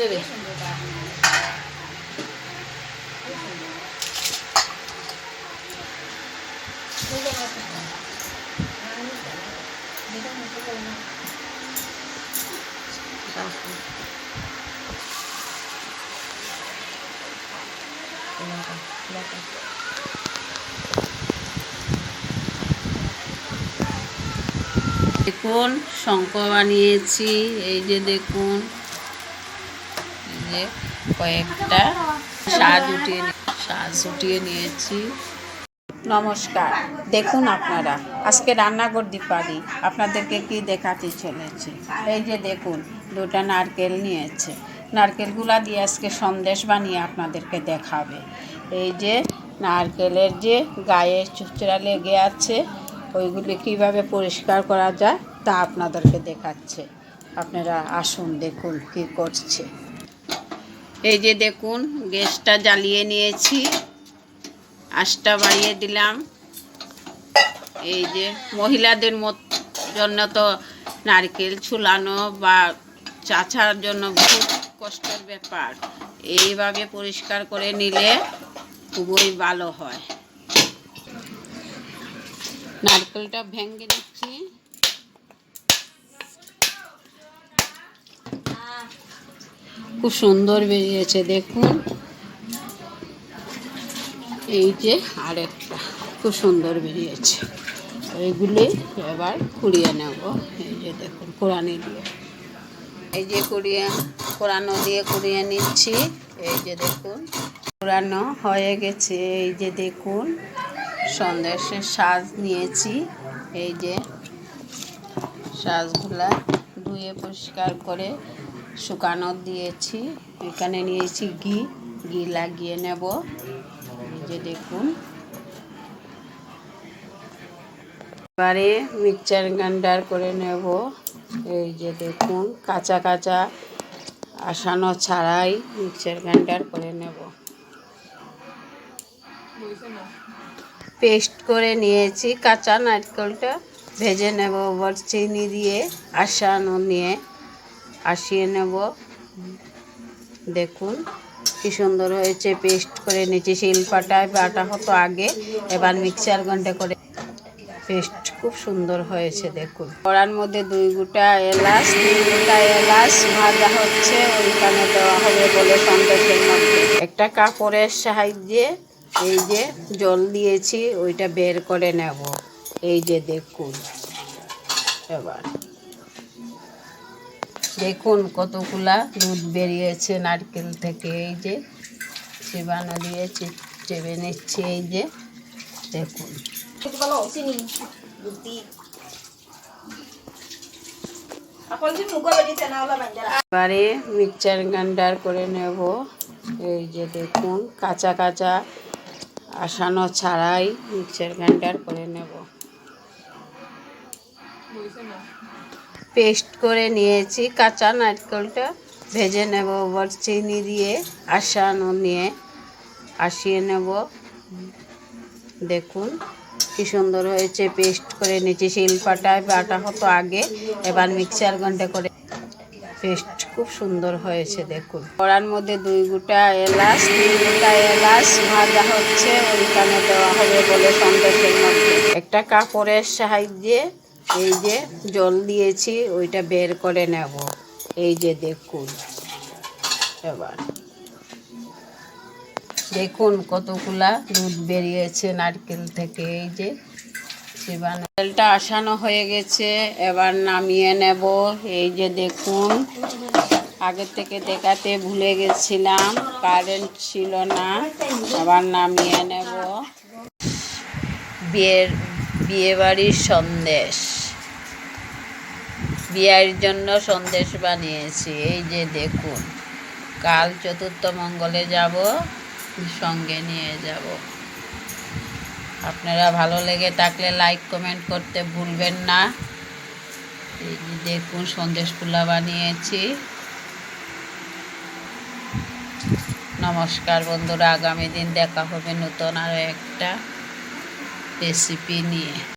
দেবে। দেখুন শঙ্খ বানিয়েছি। এই যে দেখুন যে কয়েকটা সাজ উঠিয়ে সাজ উঠিয়ে নিয়েছি। নমস্কার, দেখুন আপনারা, আজকে রান্না করতে পারি আপনাদেরকে কি দেখাতে চলেছে? এই যে দেখুন, দুটা নারকেল নিয়েছে। নারকেলগুলা দিয়ে আজকে সন্দেশ বানিয়ে আপনাদেরকে দেখাবে। এই যে নারকেলের যে গায়ে চুচড়া লেগে আছে, ওইগুলি কীভাবে পরিষ্কার করা যায় তা আপনাদেরকে দেখাচ্ছে। আপনারা আসুন, দেখুন কি করছে। এই যে দেখুন, গ্যাসটা জ্বালিয়ে নিয়েছি। আঁচটা বাড়িয়ে দিলাম। এই যে মহিলাদের জন্য তো নারকেল ছুলানো বা চাচার জন্য খুব কষ্টের ব্যাপার। এইভাবে পরিষ্কার করে নিলে খুবই ভালো হয়। নারকেলটা ভেঙে নিচ্ছি। খুব সুন্দর বেরিয়েছে, দেখুন। এই যে আরেকটা, খুব সুন্দর বেরিয়েছে। ওইগুলি এবার কুড়িয়ে নেব। এই যে দেখুন, কোরআনি দিয়ে। এই যে কুড়িয়ে কোরআনো দিয়ে কুড়িয়ে নিচ্ছি। এই যে দেখুন কোরআনো হয়ে গেছে। এই যে দেখুন সন্দেশের সাজ নিয়েছি। এই যে সাজগুলা ধুয়ে পরিষ্কার করে শুকানো দিয়েছি। এখানে নিয়েছি ঘি। ঘি লাগিয়ে নেব। যে দেখুন। এবারে মিক্সচার গ্রাইন্ডার করে নেব। এই যে দেখুন, কাঁচা কাঁচা আসানো ছাড়াই মিক্সচার গ্রাইন্ডার করে নেব। পেস্ট করে নিয়েছি। কাঁচা নারকেলটা ভেজে নেব। আবার চিনি দিয়ে আসানো নিয়ে। আসিয়ে নেব। দেখুন কি সুন্দর হয়েছে, পেস্ট করে নিয়েছি শিলপাটায়, বাটা হতো আগে, এবার মিক্সার ঘন্টে করে পেস্ট খুব সুন্দর হয়েছে, দেখুন। কড়ার মধ্যে দুই গোটা এলাচ, তিন গোটা এলাচ ভাজা হচ্ছে, ওইখানে দেওয়া হবে বলে সন্দেশের মধ্যে। একটা কাপড়ের সাহায্যে এই যে জল দিয়েছি, ওইটা বের করে নেব। এই যে দেখুন, এবার দেখুন কতগুলা দুধ বেরিয়েছে নারকেল থেকে, এই যে চিবানো দিয়েছি চেপে নিচ্ছি, এই যে দেখুন। এবারে মিক্সচার গ্রাইন্ডার করে নেব, এই যে দেখুন, কাঁচা কাঁচা আসানো ছাড়াই মিক্সচার গ্রাইন্ডার করে নেব। পেস্ট করে নিয়েছি, কাঁচা নারকেলটা ভেজে নেব আবার চিনি দিয়ে আসানো নিয়ে আসিয়ে নেব। দেখুন কি সুন্দর হয়েছে, পেস্ট করে নিয়েছি শিলপাটায়, বাটা হতো আগে, এবার মিক্সার ঘন্টে করে পেস্ট খুব সুন্দর হয়েছে, দেখুন। কড়ার মধ্যে দুই গোটা এলাচ, তিন গোটা এলাচ ভাজা হচ্ছে, ওইখানে দেওয়া হবে বলে সন্দেশের মধ্যে। একটা কাপড়ের সাহায্যে এই যে জল দিয়েছি, ওইটা বের করে নেব। এই যে দেখুন, এবার। দেখুন কতগুলা দুধ বেরিয়েছে নারকেল থেকে, এই যে। নারকেলটা আসানো হয়ে গেছে, এবার নামিয়ে নেব। এই যে দেখুন, আগে থেকে দেখাতে ভুলে গেছিলাম, কারেন্ট ছিল না আবার নামিয়ে নেব। বিয়ের, বিয়েবাড়ির সন্দেশ। বিয়ের জন্য সন্দেশ বানিয়েছি। এই যে দেখুন, কাল চতুর্থ মঙ্গলে যাব, সঙ্গে নিয়ে যাব। আপনারা ভালো লেগে থাকলে লাইক, কমেন্ট করতে ভুলবেন না। এই দেখুন সন্দেশগুলা বানিয়েছি। নমস্কার বন্ধুরা, আগামী দিন দেখা হবে নতুন আরও একটা রেসিপি নিয়ে।